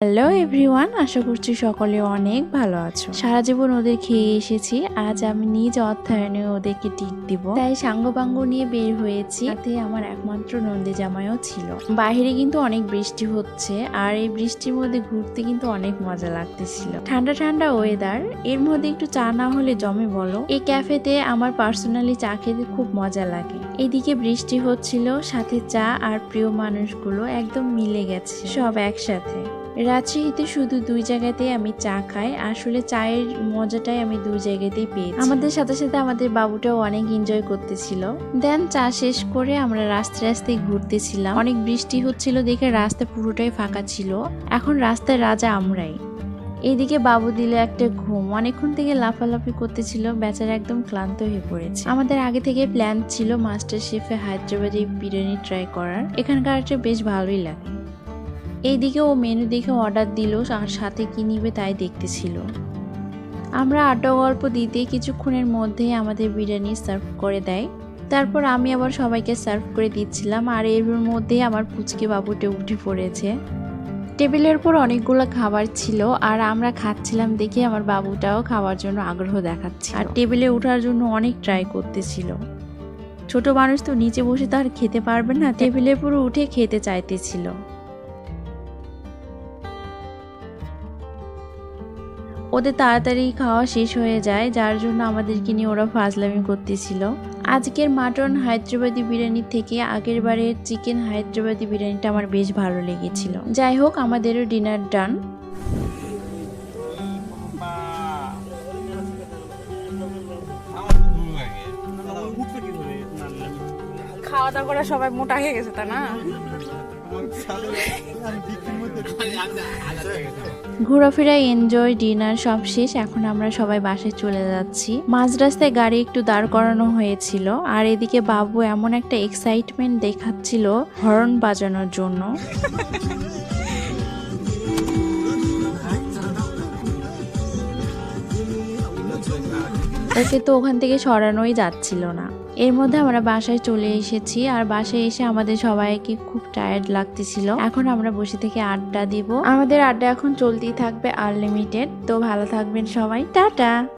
Hello everyone আশা করছি সকলে অনেক ভালো আছো। সারা জীবন ওদের খেয়ে এসেছি। আজ আমি নিজ অর্থায়নে ওদেরকে টিক দিব। তাই সাঙ্গপাঙ্গ নিয়ে বের হয়েছি। সাথে আমার একমাত্র নন্দী জামাইও ছিল। বাইরে কিন্তু অনেক বৃষ্টি হচ্ছে আর এই বৃষ্টির মধ্যে ঘুরতে কিন্তু অনেক মজা লাগতেছিল। ঠান্ডা ঠান্ডা ওয়েদার এর মধ্যে একটু চা না হলে জমে বলো। এই ক্যাফেতে আমার পার্সোনালি চা খেতে খুব মজা লাগে। এদিকে বৃষ্টি হচ্ছিল, সাথে চা আর প্রিয় মানুষগুলো একদম মিলে গেছে। সব একসাথে। রাজশাহীতে শুধু দুই জায়গাতেই আমি চা খাই। আসলে চায়ের মজাটাই আমি দুই জায়গাতেই পেয়েছি। আমাদের সাথে সাথে আমাদের বাবুটাও অনেক এনজয় করতেছিল। দেন চা শেষ করে আমরা রাস্তায় রাস্তায় ঘুরতেছিলাম। অনেক বৃষ্টি হচ্ছিল দেখে রাস্তা পুরোটাই ফাঁকা ছিল। এখন রাস্তায় রাজা আমরাই। এইদিকে বাবু দিলে একটা ঘুম। অনেকক্ষণ থেকে লাফালাফি করতেছিল বেচারা একদম ক্লান্ত হয়ে পড়েছে। আমাদের আগে থেকে প্ল্যান ছিল মাস্টার শেফে হায়দ্রাবাদি বিরিয়ানি ট্রাই করার। এখানকারটা বেশ ভালোই লাগে। এইদিকে ও মেনু দেখে অর্ডার দিল, আর সাথে কি নিবে তাই দেখতেছিল। আমরা আড্ডা গল্প দিতে কিছুক্ষণের মধ্যেই আমাদের বিরিয়ানি সার্ভ করে দেয়। তারপর আমি আবার সবাইকে সার্ভ করে দিচ্ছিলাম, আর এর মধ্যেই আমার পুচকে বাবুটা উঠে পড়েছে। টেবিলের উপর অনেকগুলো খাবার ছিল, আর আমরা খাচ্ছিলাম দেখে আমার বাবুটাও খাওয়ার জন্য আগ্রহ দেখাচ্ছে আর টেবিলে ওঠার জন্য অনেক ট্রাই করতেছিল। ছোট মানুষ তো নিচে বসে তো আর খেতে পারবে না, টেবিলের উপর উঠে খেতে চাইতেছিল। ওদের তাড়াতাড়ি খাওয়া শেষ হয়ে যায়, যার জন্য আমাদেরকে নিয়ে ওরা ফাজলামি করতেছিল। আজকের মাটন হায়দ্রাবাদি বিরিয়ানি থেকে আগের বারের চিকেন হায়দ্রাবাদি বিরিয়ানিটা আমার বেশ ভালো লেগেছিল। যাই হোক, আমাদেরও ডিনার ডান খাওয়া দাওয়া করে সবাই মোটা হয়ে গেছে তা না? ঘোরাফেরা, এনজয়, ডিনার সব শেষ, এখন আমরা সবাই বাসায় চলে যাচ্ছি। মাঝ রাস্তায় গাড়ি একটু দাঁড় করানো হয়েছিল, আর এদিকে বাবু এমন একটা এক্সাইটমেন্ট দেখাচ্ছিল হর্ন বাজানোর জন্য। ওকে তো ওখান থেকে সরানোই যাচ্ছিল না। এর মধ্যে আমরা বাসায় চলে এসেছি আর বাসায় এসে আমাদের সবাইকে খুব টায়ার্ড লাগতেছিল। এখন আমরা বসে থেকে আড্ডা দিব। আমাদের আড্ডা এখন চলতেই থাকবে আনলিমিটেড তো ভালো থাকবেন সবাই। টাটা!